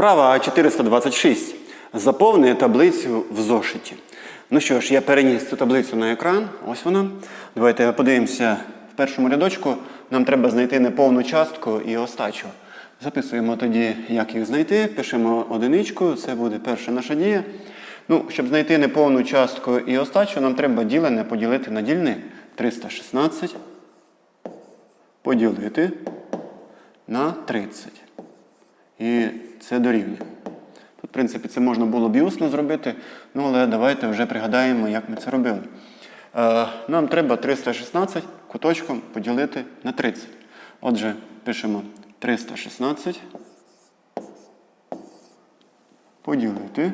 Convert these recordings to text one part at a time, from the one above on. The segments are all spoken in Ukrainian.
Вправа 426. Заповни таблицю в зошиті. Ну що ж, я переніс цю таблицю на екран. Ось вона. Давайте подивимося в першому рядочку. Нам треба знайти неповну частку і остачу. Записуємо тоді, як їх знайти. Пишемо одиничку, це буде перша наша дія. Ну, щоб знайти неповну частку і остачу, нам треба ділене поділити на дільник. 316 поділити на 30. І це дорівнює. Тут, в принципі, це можна було б і усно зробити, ну але давайте вже пригадаємо, як ми це робили. Е, нам треба 316 куточком поділити на 30. Отже, пишемо 316 поділити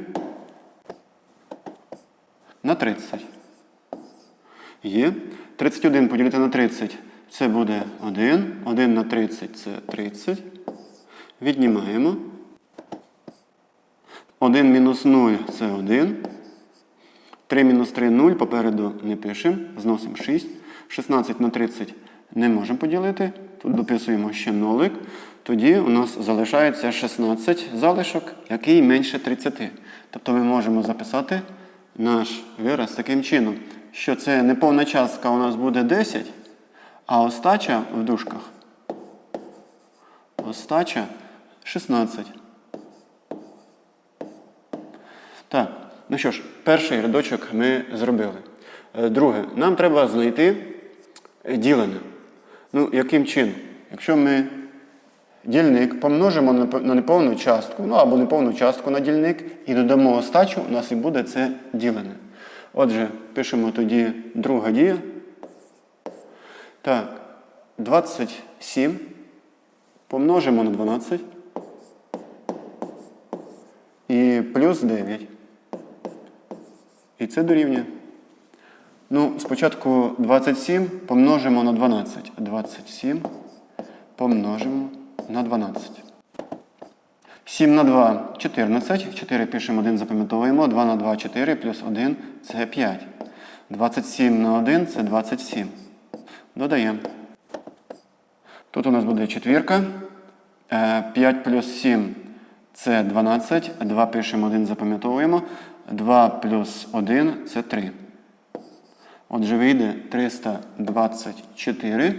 на 30. Є. 31 поділити на 30 це буде 1. 1 на 30 це 30. Віднімаємо. 1 мінус 0 це 1. 3 мінус 3 0. Попереду не пишемо. Зносимо 6. 16 на 30 не можемо поділити. Тут дописуємо ще нолик. Тоді у нас залишається 16 залишок, який менше 30. Тобто ми можемо записати наш вираз таким чином, що це неповна частка у нас буде 10, а остача в дужках остача 16. Так, ну що ж, перший рядочок ми зробили. Е, Друге, нам треба знайти ділене. Ну, яким чином? Якщо ми дільник помножимо на неповну частку, ну або неповну частку на дільник і додамо остачу, у нас і буде це ділене. Отже, пишемо тоді друга дія. Так, 27 помножимо на 12 і плюс 9. І це дорівнює. Ну, спочатку 27 помножимо на 12. 27 помножимо на 12. 7 на 2 14. 4 пишемо 1, запам'ятовуємо. 2 на 2 4 плюс 1 це 5. 27 на 1 це 27. Додаємо. Тут у нас буде четвірка. Е, 5 плюс 7 це 12. 2 пишемо 1, запам'ятовуємо. 2 плюс 1 це 3. Отже, вийде 324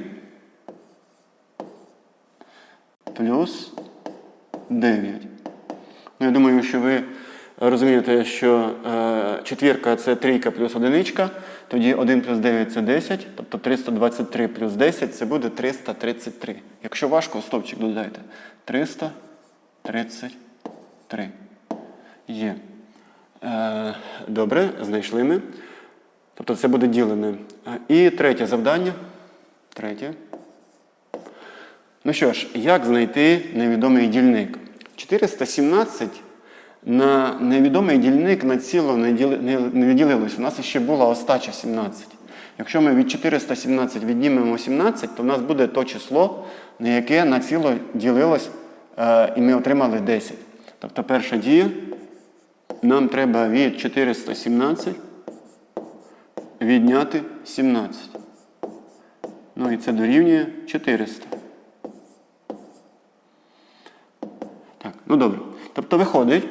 плюс 9. Ну, я думаю, що ви розумієте, що е, четвірка це трійка плюс одиничка, тоді 1 плюс 9 це 10, тобто 323 плюс 10 це буде 333. Якщо важко, стовпчик додайте. 333. Є. Е, добре, знайшли ми. Тобто це буде ділене. Е, І третє завдання. Третє. Ну що ж, як знайти невідомий дільник? 417 на невідомий дільник на ціло не, діли, не, не ділилось. У нас ще була остача 17. Якщо ми від 417 віднімемо 17, то в нас буде то число, на яке на ціло ділилось, е, і ми отримали 10. Тобто перша дія. Нам треба від 417 відняти 17. Ну і це дорівнює 400. Так, ну добре. Тобто виходить,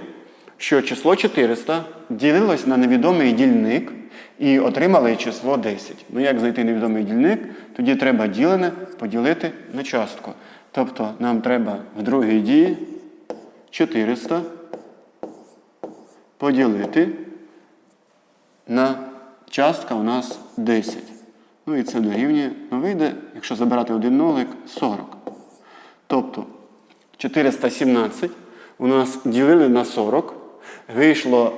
що число 400 ділилось на невідомий дільник і отримали число 10. Ну як знайти невідомий дільник? Тоді треба ділене поділити на частку. Тобто нам треба в другій дії 400 поділити на частка у нас 10. Ну і це дорівнює, ну вийде, якщо забирати один нолик, 40. Тобто 417 у нас ділили на 40, вийшло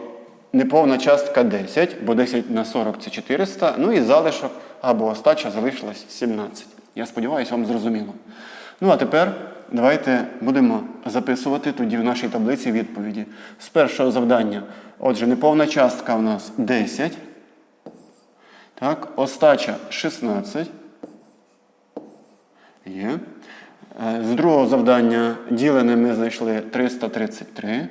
неповна частка 10, бо 10 на 40 це 400, ну і залишок або остача залишилась 17. Я сподіваюся, вам зрозуміло. Ну а тепер давайте будемо записувати тоді в нашій таблиці відповіді. З першого завдання. Отже, неповна частка у нас 10. Так, остача 16. Є. Е, З другого завдання ділене ми знайшли 333.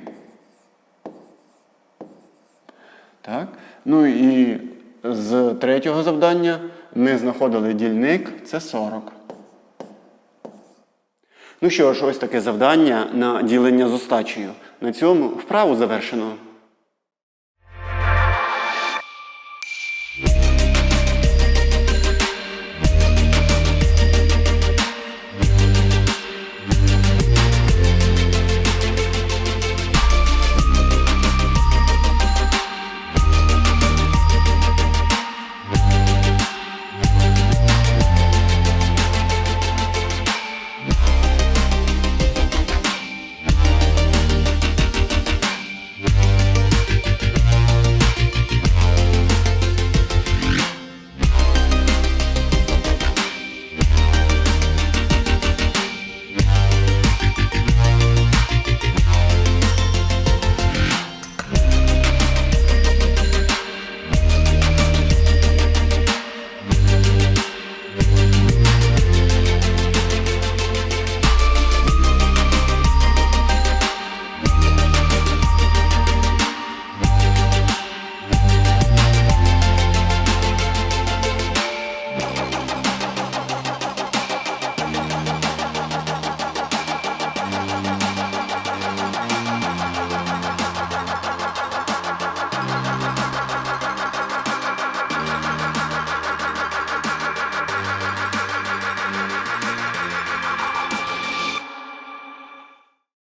Так. Ну і з третього завдання ми знаходили дільник, це 40. Ну що ж, ось таке завдання на ділення з остачею. На цьому вправу завершено.